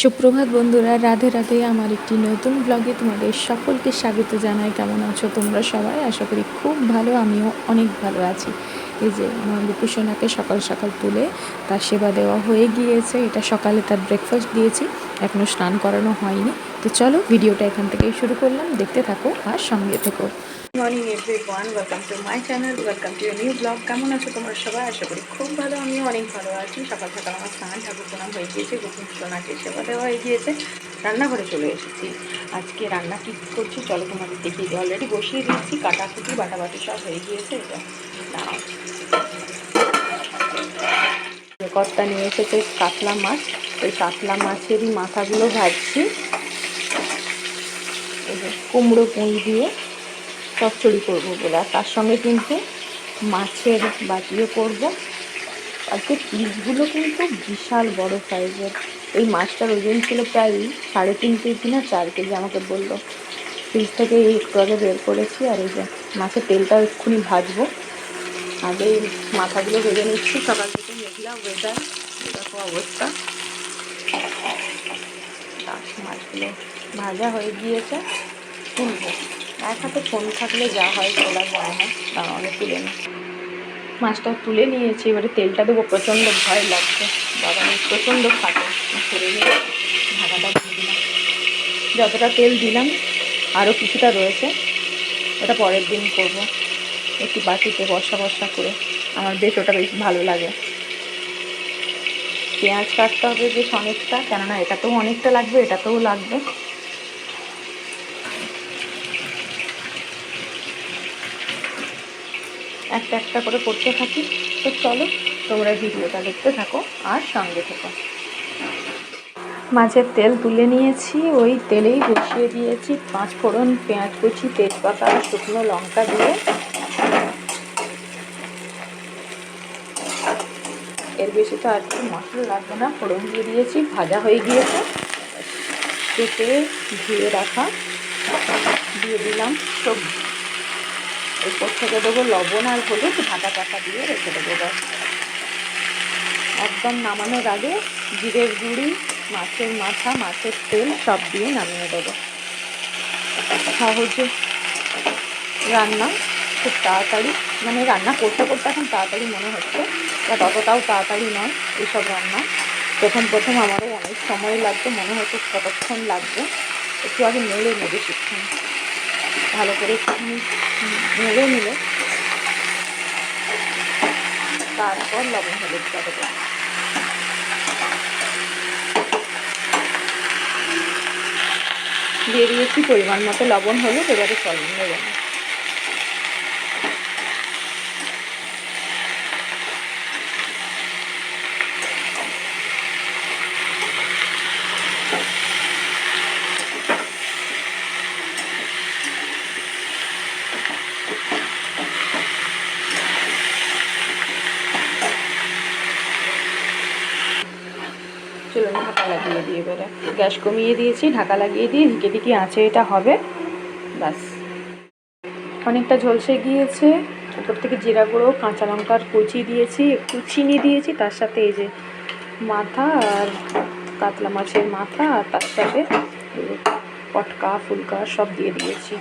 সুপ্রভাত বন্ধুরা, রাধে রাধে। আমার একটি নতুন ব্লগে তোমাদের সকলকে স্বাগত জানাই। কেমন আছো তোমরা সবাই? আশা করি খুব ভালো, আমিও অনেক ভালো আছি। এই যে আমার বুকুসোনাকে সকাল সকাল তুলে তার সেবা দেওয়া হয়ে গিয়েছে। এটা সকালে তার ব্রেকফাস্ট দিয়েছি এখনও স্নান করানো হয়নি। তো চলো ভিডিওটা এখান থেকেই শুরু করলাম। দেখতে থাকো আর সঙ্গে থেকো। Morning everyone welcome to my channel welcome to new blog কেমন আছো তোমরা সবাই? আশা করি খুব ভালো। আমিও অনেক ভালো আছি। সকাল সকাল আমার স্নান ঠাকুর প্রণাম হয়ে গিয়েছে। গোকুল সোনাকে সেবা দেওয়া হয়ে গিয়েছে। রান্নাঘরে চলে এসেছি। আজকে রান্না কী করছি? চলো তোমাদের দিই। অলরেডি বসিয়ে দিয়েছি। কাটাকুটি, বাটাবাটি সব হয়ে গিয়েছে। এটা কর্তা নিয়ে এসেছে কাতলা মাছ। ওই কাতলা মাছেরই মাথাগুলো ভাজছি। কুমড়ো পুঁই দিয়ে। চচ্চড়ি করব বলে। আর তার সঙ্গে কিন্তু মাছের বাটিও করব। আজকে পিসগুলো কিন্তু বিশাল বড় সাইজের। এই মাছটার ওজন ছিল প্রায় সাড়ে তিন কেজি না চার কেজি আমাকে বলল। ফ্রিজ থেকে এই একটু আগে বের করেছি আর এই যে মাছের তেলটা এক্ষুনি ভাজবো। আগে মাথাগুলো ভেজে নিচ্ছি। সকাল থেকে মেঘলা ওয়েদার এরকম অবস্থা। মাছগুলো ভাজা হয়ে গিয়েছে। তুলবো। এক হাতে ফোন থাকলে যা হয় তোলা যায় না তাহলে তুলে নি মাছটা তুলে নিয়েছি, এবারে তেলটা দেবো, প্রচণ্ড ভয় লাগছে। বাবা, আমি প্রচণ্ড ফাটে সরে নিয়ে দিলাম। যতটা তেল দিলাম, আরও কিছুটা রয়েছে, ওটা পরের দিন করব। একটু বাটিতে বর্ষা বর্ষা করে, আমার বেশ ওটা বেশ ভালো লাগে। পেঁয়াজ কাটতে হবে বেশ অনেকটা, কেননা এটাতেও অনেকটা লাগবে, এটাতেও লাগবে। একটা একটা করে করতে থাকি। তো চলো, তোমরা ভিডিওটা দেখতে থাকো আর সঙ্গে থেকো। মাছের তেল তুলে নিয়েছি, ওই তেলেই বসিয়ে দিয়েছি। পাঁচ ফোড়ন, পেঁয়াজ কুচি, তেজপাতা, শুকনো লঙ্কা দিয়ে। এর বেশি তো আর কিছু মশলা লাগবে না, ফোড়ন দিয়ে দিয়েছি, ভাজা হয়ে গিয়েছে। কেটে ধুয়ে রাখা, দিয়ে দিলাম সবজি। এরপর থেকে দেবো লবণ আর হলুদ ঢাকা টাকা দিয়ে রেখে দেবো ব্যাস। একদম নামানোর আগে জিরের গুঁড়ি, মাছের মাথা, মাছের তেল সব দিয়ে নামিয়ে দেবো। সহজে রান্না খুব তাড়াতাড়ি মানে রান্না করতে করতে এখন তাড়াতাড়ি মনে হচ্ছে, বাট অতটাও তাড়াতাড়ি নয় এইসব রান্না। প্রথম প্রথম আমারও অনেক সময় লাগতো মনে হতো কতক্ষণ লাগবে, একটু আগে নেড়ে নেবে শিক্ষণ ভালো করে একটুখানি নিলে তারপর লবণ হলুদটা দেবো। দিয়ে দিয়েছি পরিমাণ মতো লবণ হলুদ, এবারে ফল নিয়ে নেব চলুন ঢাকা লাগিয়ে দিয়ে এবারে গ্যাস কমিয়ে দিয়েছি, ঢাকা লাগিয়ে দিয়ে ঢিকে ঢিকে আঁচে এটা হবে। ব্যাস। অনেকটা ঝলসে গিয়েছে উপর থেকে জিরা গুঁড়ো, কাঁচা লঙ্কার কুচি দিয়েছি, একটু চিনি দিয়েছি, তার সাথে এই যে মাথা আর কাতলা মাছের মাথা, আর তার সাথে পটকা, ফুলকা সব দিয়ে দিয়েছি।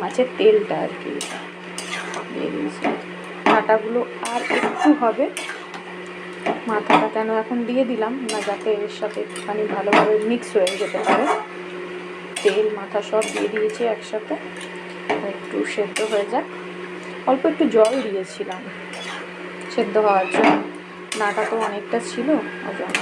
মাছের তেলটা আর কি, দিয়ে দিয়েছি। কাঁটাগুলো আর একটু হবে। মাথাটা কেন এখন দিয়ে দিলাম না যাতে এর সাথে একটুখানি ভালোভাবে মিক্স হয়ে যেতে পারে। তেল, মাথা সব দিয়ে দিয়েছি একসাথে। একটু সেদ্ধ হয়ে যাক। অল্প একটু জল দিয়েছিলাম। সেদ্ধ হওয়ার জন্য। নাটা তো অনেকটা ছিল ওই জন্য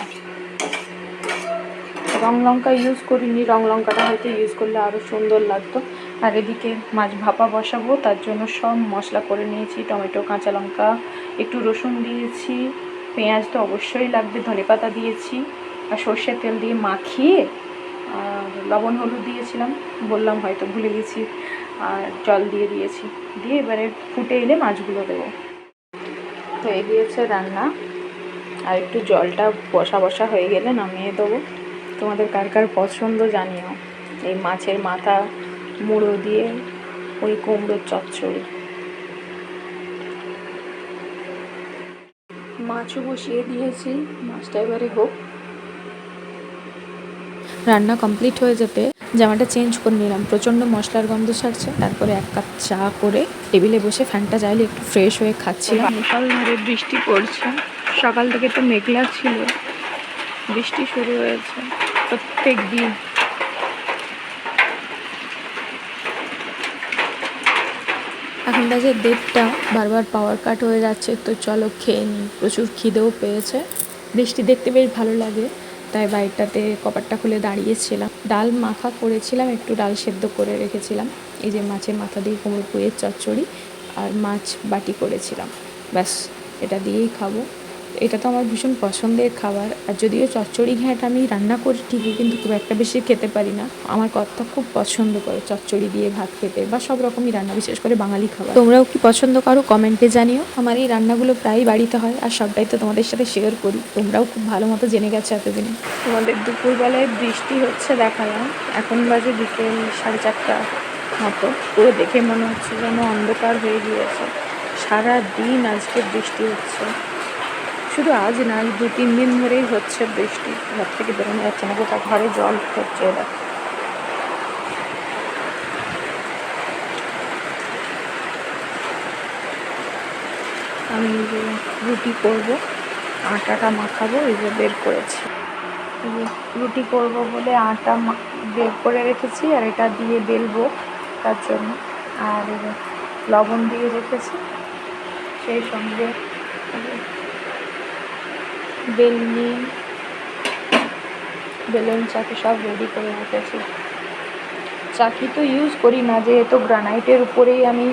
রং লঙ্কা ইউজ করিনি। রং লঙ্কাটা হয়তো ইউজ করলে আরও সুন্দর লাগতো। আর এদিকে মাছ ভাপা বসাবো, তার জন্য সব মশলা করে নিয়েছি। টমেটো, কাঁচা লঙ্কা, একটু রসুন দিয়েছি। পেঁয়াজ তো অবশ্যই লাগবে, ধনেপাতা দিয়েছি আর সর্ষের তেল দিয়ে মাখিয়ে আর লবণ হলুদ দিয়েছিলাম, বললাম হয়তো ভুলে গেছি, আর জল দিয়ে দিয়েছি, দিয়ে এবারে ফুটে এলে মাছগুলো দেবো। হয়ে গিয়েছে রান্না, আর একটু জলটা বসা বসা হয়ে গেলে নামিয়ে দেবো। তোমাদের কার কার পছন্দ জানিও, এই মাছের মাথা, মুড়ো দিয়ে ওই কুমড়োর চচ্চড়ি। মাছও বসিয়ে দিয়েছি মাছটা এবারে হোক। রান্না কমপ্লিট হয়ে যেতে জামাটা চেঞ্জ করে নিলাম। প্রচণ্ড মশলার গন্ধ ছাড়ছে তারপরে এক কাপ চা করে টেবিলে বসে ফ্যানটা চাইলে একটু ফ্রেশ হয়ে খাচ্ছিলাম। সকাল ধরে বৃষ্টি পড়ছে সকাল থেকে তো মেঘলা ছিল বৃষ্টি শুরু হয়েছে প্রত্যেক দিন। এখন বাজে দেড়টা বারবার পাওয়ার কাট হয়ে যাচ্ছে, তো চলো খেয়ে নিই। প্রচুর খিদেও পেয়েছে। বৃষ্টি দেখতে বেশ ভালো লাগে, তাই বাড়িটাতে কপারটা খুলে দাঁড়িয়েছিলাম। ডাল মাখা করেছিলাম, একটু ডাল সেদ্ধ করে রেখেছিলাম। এই যে মাছের মাথা দিয়ে কুমড়ো পুয়ের চচ্চড়ি আর মাছ বাটি করেছিলাম। ব্যাস, এটা দিয়েই খাব। এটা তো আমার ভীষণ পছন্দের খাবার। আর যদিও চচ্চড়ি ঘ্যাঁট আমি রান্না করি ঠিকই, কিন্তু খুব একটা বেশি খেতে পারি না। আমার কর্তা খুব পছন্দ করে চচ্চড়ি দিয়ে ভাত খেতে বা সব রকমই রান্না, বিশেষ করে বাঙালি খাবার। তোমরাও কি পছন্দ করো কমেন্টে জানিও। আমার এই রান্নাগুলো প্রায়ই বাড়িতে হয় আর সবটাই তো তোমাদের সাথে শেয়ার করি। তোমরাও খুব ভালো মতো জেনে গেছো এতদিনে। তোমাদের দুপুরবেলায় বৃষ্টি হচ্ছে দেখালাম। এখন বাজে বিকেল সাড়ে চারটা মতো। পুরো দেখে মনে হচ্ছে যেন অন্ধকার হয়ে গিয়েছে। সারা দিন আজকে বৃষ্টি হচ্ছে। শুধু আজ না দু তিন দিন ধরেই হচ্ছে বৃষ্টি। ঘর থেকে বেরোনো যাচ্ছে না, গোটা ঘরে জল হচ্ছে এরা আমি যে রুটি করব, আটাটা মাখাবো, এই যে বের করেছি। রুটি করব বলে আটা বের করে রেখেছি আর এটা দিয়ে বেলবো তার জন্য। আর লবণ দিয়ে রেখেছি, সেই সঙ্গে বেলনি, বেলুন চাকি সব রেডি করে রেখেছি। চাকি তো ইউজ করি না, যেহেতু গ্রানাইটের উপরেই আমি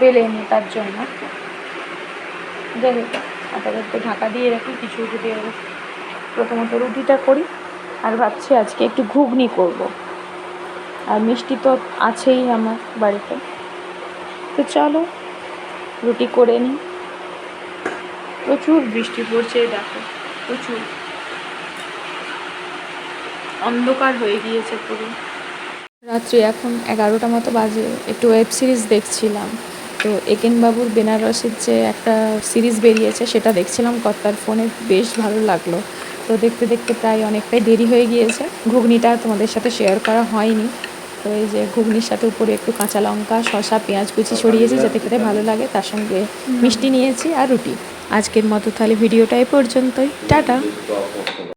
বেলে নিই তার জন্য। যাই হোক আপাতত ঢাকা দিয়ে রাখি, কিছু যদি প্রথমত রুটিটা করি, আর ভাবছি আজকে একটু ঘুগনি করব। আর মিষ্টি তো আছেই আমার বাড়িতে। তো চলো, রুটি করে নিই। প্রচুর বৃষ্টি পড়ছে দেখো, প্রচুর। অন্ধকার হয়ে গিয়েছে পুরো। রাত্রি এখন এগারোটা মতো বাজে, একটু ওয়েব সিরিজ দেখছিলাম। তো একেন বাবুর বেনারসের যে একটা সিরিজ বেরিয়েছে, সেটা দেখছিলাম, কর্তার ফোনে বেশ ভালো লাগল। তো দেখতে দেখতে প্রায় অনেকটাই দেরি হয়ে গিয়েছে। ঘুগনিটা তোমাদের সাথে শেয়ার করা হয়নি। তো এই যে ঘুগনির সাথে উপরে একটু কাঁচা লঙ্কা, শসা, পেঁয়াজ কুচি ছড়িয়েছি যাতে খেতে ভালো লাগে। তার সঙ্গে মিষ্টি নিয়েছি আর রুটি। আজকের মতো তাহলে ভিডিওটা এ পর্যন্তই। টাটা।